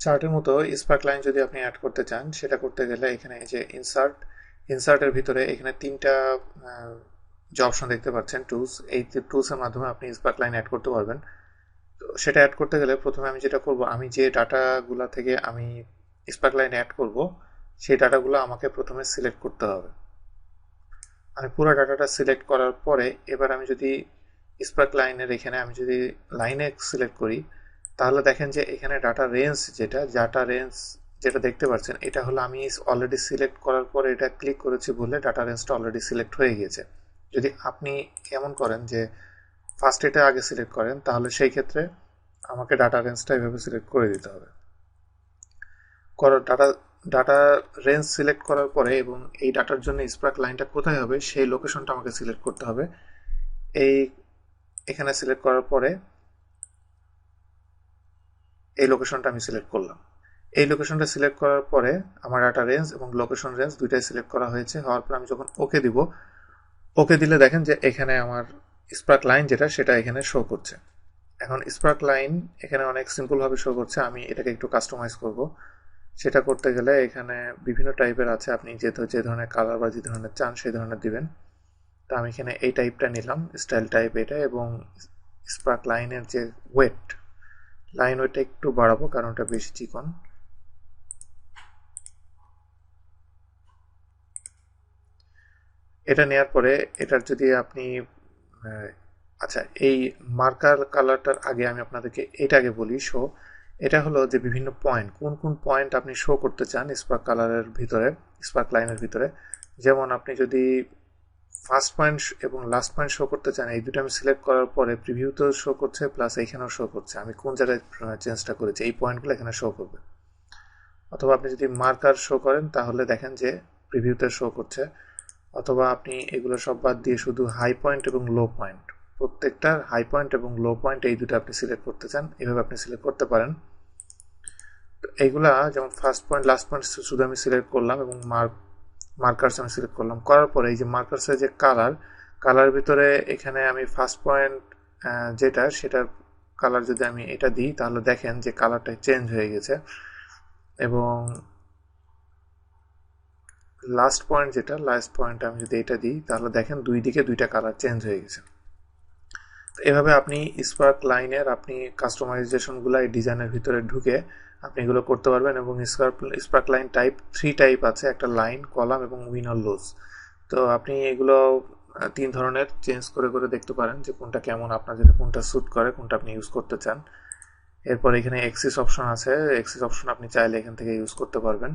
চার্টের মতো spark line যদি আপনি অ্যাড করতে চান, সেটা করতে গেলে এখানে এই যে ইনসার্ট ইনসার্টের ভিতরে এখানে তিনটা যে অপশন দেখতে পাচ্ছেন টুলস এই টুলসের মাধ্যমে আপনি স্পার্ক লাইন অ্যাড করতে পারবেন। তো সেটা অ্যাড করতে গেলে প্রথমে আমি যেটা করব, আমি যে ডাটাগুলো থেকে আমি স্পার্ক লাইন অ্যাড করব, সেই ডাটাগুলো আমাকে প্রথমে সিলেক্ট করতে হবে। আমি পুরো ডাটাটা সিলেক্ট করার পরে এবার আমি যদি স্পার্ক লাইনের এখানে আমি যদি লাইনে সিলেক্ট করি তাহলে দেখেন যে এখানে ডাটা রেঞ্জ যেটা ডাটা রেঞ্জ যেটা দেখতে পাচ্ছেন, এটা হলো আমি অলরেডি সিলেক্ট করার পরে এটা ক্লিক করেছি বলে ডাটা রেঞ্জটা অলরেডি সিলেক্ট হয়ে গিয়েছে। যদি আপনি এমন করেন যে ফার্স্ট এটা আগে সিলেক্ট করেন, তাহলে সেই ক্ষেত্রে আমাকে ডাটা রেঞ্জটা এভাবে সিলেক্ট করে দিতে হবে। করার ডাটা ডাটা রেঞ্জ সিলেক্ট করার পরে এবং এই ডাটার জন্য স্প্রাক লাইনটা কোথায় হবে, সেই লোকেশনটা আমাকে সিলেক্ট করতে হবে। এই, এখানে সিলেক্ট করার পরে এই লোকেশনটা আমি সিলেক্ট করলাম। এই লোকেশনটা সিলেক্ট করার পরে আমার ডাটা রেঞ্জ এবং লোকেশন রেঞ্জ দুইটাই সিলেক্ট করা হয়েছে। হওয়ার পর আমি যখন ওকে দিব ওকে দিলে দেখেন যে এখানে আমার স্পার্ক লাইন যেটা, সেটা এখানে শো করছে। এখন স্পার্ক লাইন এখানে অনেক সিম্পলভাবে শো করছে। আমি এটাকে একটু কাস্টমাইজ করব। সেটা করতে গেলে এখানে বিভিন্ন টাইপের আছে। আপনি যে যে ধরনের কালার বা যে ধরনের চান, সেই ধরনের দিবেন। তো আমি এখানে এই টাইপটা নিলাম স্টাইল টাইপ এটা এবং স্পার্ক লাইনের যে ওয়েট লাইন ওয়েটটা একটু বাড়াবো, কারণ ওটা বেশি চিকন। এটা নেওয়ার পরে এটার যদি আপনি আচ্ছা এই মার্কার কালারটার আগে আমি আপনাদেরকে এটা আগে বলি শো এটা হলো যে বিভিন্ন পয়েন্ট কোন কোন পয়েন্ট আপনি শো করতে চান স্পার্ক কালারের ভিতরে স্পার্ক লাইনের ভিতরে। যেমন আপনি যদি ফার্স্ট পয়েন্ট এবং লাস্ট পয়েন্ট শো করতে চান, এই দুটো আমি সিলেক্ট করার পরে প্রিভিউতেও শো করছে, প্লাস এইখানেও শো করছে। আমি কোন জায়গায় চেঞ্জটা করেছি, এই পয়েন্টগুলো এখানে শো করবে। অথবা আপনি যদি মার্কার শো করেন, তাহলে দেখেন যে প্রিভিউতে শো করছে। অথবা আপনি এগুলো সব বাদ দিয়ে শুধু হাই পয়েন্ট এবং লো পয়েন্ট। প্রত্যেকটা হাই পয়েন্ট এবং লো পয়েন্ট এই দুটো আপনি সিলেক্ট করতে চান, এভাবে আপনি সিলেক্ট করতে পারেন। এইগুলা, যেমন ফার্স্ট পয়েন্ট, লাস্ট পয়েন্ট শুধু আমি সিলেক্ট করলাম এবং মার্ক মার্কার্স আমি সিলেক্ট করলাম। করার পরে এই যে মার্কার্সের যে কালার কালার ভিতরে এখানে আমি ফার্স্ট পয়েন্ট যেটা, সেটার কালার যদি আমি এটা দিই, তাহলে দেখেন যে কালারটা চেঞ্জ হয়ে গেছে। এবং লাস্ট পয়েন্ট যেটা লাস্ট পয়েন্ট আমি যদি এটা দিই, তাহলে দেখেন দুই দিকে দুইটা কালার চেঞ্জ হয়ে গেছে। এভাবে আপনি স্পার্ক লাইনের আপনি কাস্টমাইজেশনগুলো এই ডিজাইনের ভিতরে ঢুকে আপনি এগুলো করতে পারবেন এবং spark line type three type আছে, একটা লাইন কলাম এবং উইন উইনার লোজ তো আপনি এগুলো তিন ধরনের চেঞ্জ করে করে দেখতে পারেন যে কোনটা কেমন আপনার যেটা কোনটা স্যুট করে, কোনটা আপনি ইউজ করতে চান। এরপর এখানে এক্সিস অপশন আছে এক্সিস অপশন আপনি চাইলে এখান থেকে ইউজ করতে পারবেন।